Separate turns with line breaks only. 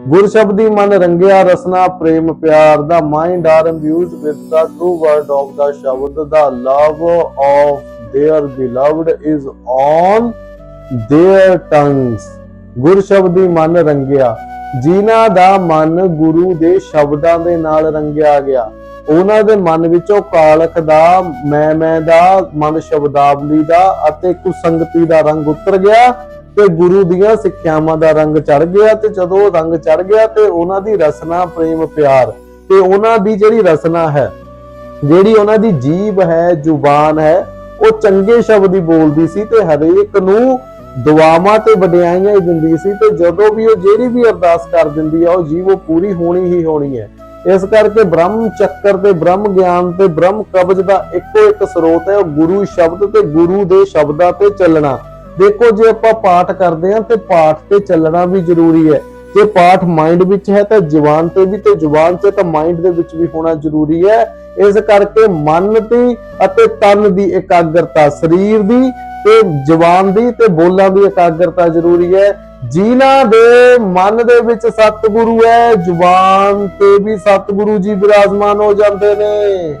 ਗੁਰ ਸ਼ਬਦੀ ਮਨ ਰੰਗਿਆ ਰਸਨਾ ਪ੍ਰੇਮ ਪਿਆਰ ਦਾ mind are imbued with the true word of the shabad the love of their beloved is on their tongues ਗੁਰ ਸ਼ਬਦੀ ਮਨ ਰੰਗਿਆ ਜਿਨ੍ਹਾਂ ਦਾ ਮਨ ਗੁਰੂ ਦੇ ਸ਼ਬਦਾਂ ਦੇ ਨਾਲ ਰੰਗਿਆ ਗਿਆ ਉਹਨਾਂ ਦੇ ਮਨ ਵਿੱਚੋਂ ਕਾਲਖ ਦਾ ਮੈਂ ਮੈਂ ਦਾ ਮਨ ਸ਼ਬਦਾਵਲੀ ਦਾ ਅਤੇ ਕੁਸੰਗਤੀ ਦਾ ਰੰਗ ਉਤਰ ਗਿਆ ਤੇ ਗੁਰੂ ਦੀਆਂ ਸਿੱਖਿਆਵਾਂ ਦਾ ਰੰਗ ਚੜ ਗਿਆ ਤੇ ਜਦੋਂ ਰੰਗ ਚੜ ਗਿਆ ਤੇ ਉਹਨਾਂ ਦੀ ਰਸਨਾ ਪ੍ਰੇਮ ਪਿਆਰ ਤੇ ਉਹਨਾਂ ਦੀ ਜਿਹੜੀ ਰਸਨਾ ਹੈ, ਜਿਹੜੀ ਉਹਨਾਂ ਦੀ ਜੀਬ ਹੈ, ਜ਼ੁਬਾਨ ਹੈ, ਉਹ ਚੰਗੇ ਸ਼ਬਦ ਹੀ ਬੋਲਦੀ ਸੀ ਤੇ ਹਰੇਕ ਨੂੰ ਦੁਆਵਾਂ ਤੇ ਵਡਿਆਈਆਂ ਹੀ ਦਿੰਦੀ ਸੀ ਤੇ ਜਦੋਂ ਵੀ ਉਹ ਜਿਹੜੀ ਵੀ ਅਰਦਾਸ ਕਰ ਦਿੰਦੀ ਆ, ਉਹ ਜੀਵ ਉਹ ਪੂਰੀ ਹੋਣੀ ਹੀ ਹੋਣੀ ਹੈ। ਇਸ ਕਰਕੇ ਬ੍ਰਹਮ ਚੱਕਰ ਤੇ, ਬ੍ਰਹਮ ਗਿਆਨ ਤੇ, ਬ੍ਰਹਮ ਕਬਜ਼ ਦਾ ਇੱਕੋ ਇੱਕ ਸਰੋਤ ਹੈ, ਉਹ ਗੁਰੂ ਸ਼ਬਦ ਤੇ, ਗੁਰੂ ਦੇ ਸ਼ਬਦਾਂ ਤੇ ਚੱਲਣਾ। ਦੇਖੋ ਜੇ ਆਪਾਂ ਪਾਠ ਕਰਦੇ ਹਾਂ ਤੇ ਪਾਠ ਤੇ ਚੱਲਣਾ ਵੀ ਜ਼ਰੂਰੀ ਹੈ। ਜੇ ਪਾਠ ਮਾਈਂਡ ਵਿੱਚ ਹੈ ਤਾਂ ਜ਼ੁਬਾਨ ਤੇ ਵੀ ਤੇ ਜ਼ੁਬਾਨ ਤੇ ਤਾਂ ਮਾਈਂਡ ਦੇ ਵਿੱਚ ਵੀ ਹੋਣਾ ਜ਼ਰੂਰੀ ਹੈ। ਇਸ ਕਰਕੇ ਮਨ ਦੀ ਅਤੇ ਤਨ ਦੀ ਇਕਾਗਰਤਾ, ਸਰੀਰ ਦੀ ਤੇ ਜ਼ੁਬਾਨ ਦੀ ਤੇ ਬੋਲਾਂ ਦੀ ਇਕਾਗਰਤਾ ਜ਼ਰੂਰੀ ਹੈ। ਜਿਨ੍ਹਾਂ ਦੇ ਮਨ ਦੇ ਵਿੱਚ ਸਤਿਗੁਰੂ ਹੈ, ਜ਼ੁਬਾਨ ਤੇ ਵੀ ਸਤਿਗੁਰੂ ਜੀ ਬਿਰਾਜਮਾਨ ਹੋ ਜਾਂਦੇ ਨੇ।